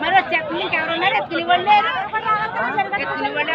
మరి వచ్చేప్పుడు ఇంకెవరున్నారు ఎత్తులు వాళ్ళు ఎత్తులు వాళ్ళు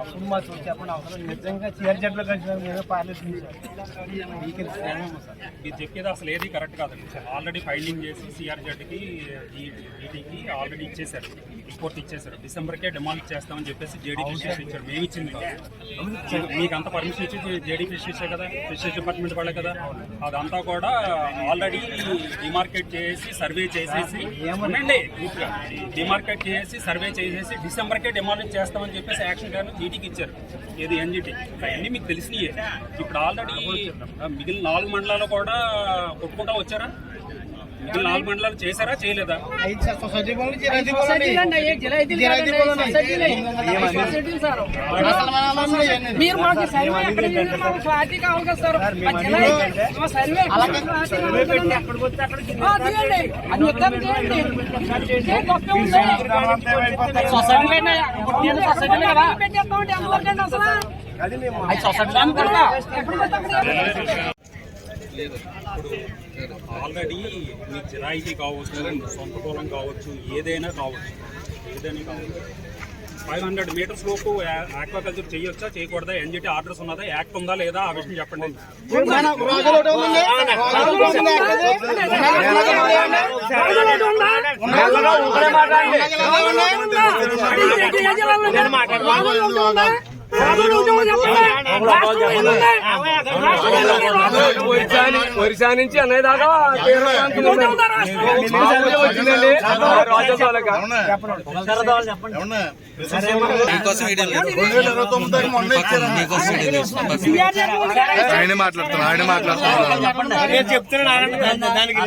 అప్పుడు మా చూసి చెప్పండి అవసరం నిజంగా చీర కలిసిన సార్. మీరు చెప్పేది అసలు ఏది కరెక్ట్ కాదండి ఆల్రెడీ ఫైలింగ్ చేసి సిఆర్జెడ్కి జీటీకి ఆల్రెడీ ఇచ్చేశారు. రిపోర్ట్ ఇచ్చేశారు. డిసెంబర్కే డిమాలిట్ చేస్తామని చెప్పేసి జేడీ ఫిషెస్ ఇచ్చారు. మేము ఇచ్చింది. మీకు అంత పర్మిషన్ ఇచ్చి జేడీ ఫిషెస్ కదా? ఫిషెస్ డిపార్ట్మెంట్ వాళ్ళే కదా? అదంతా కూడా ఆల్రెడీ డిమార్కెట్ చేసి సర్వే చేసేసి ఏమనండి డిమార్కెట్ చేసి సర్వే చేసేసి డిసెంబర్కే డిమాలిట్ చేస్తామని చెప్పేసి యాక్షన్ గారు జీటీకి ఇచ్చారు. ఏది ఎన్జిటి అవన్నీ మీకు తెలిసినయే. ఇప్పుడు ఆల్రెడీ మిగిలిన నాలుగు మండలాలు కూడా కొట్టుకుంటా వచ్చారా? మిగిలిన నాలుగు మండలాలు చేశారా? చేయలేదా? సొసైటీ మీరు మాకు సర్వే ఎక్కడ క్లారిటీ కావాలి కదా సార్. సర్వే? పెట్టేస్తామండి అసలు అది పడితే అప్పుడు ఆల్రెడీ మీ జిరాయితీ కావచ్చు సొంత పొలం కావచ్చు ఏదైనా కావచ్చు ఏదైనా కావచ్చు ఫైవ్ హండ్రెడ్ మీటర్స్ లోపు ఆక్వాకల్చర్ చేయొచ్చా చేయకూడదా ఎన్జిటి ఆర్డర్స్ ఉన్నదా యాక్ట్ ఉందా లేదా ఆ విషయం చెప్పండి ఒరిసా నుంచి అన్నయ్య దాకా వచ్చిందండి ఆయన మాట్లాడుతున్నారు ఆయన మాట్లాడుతున్నారు నేను చెప్తున్నాను దానికి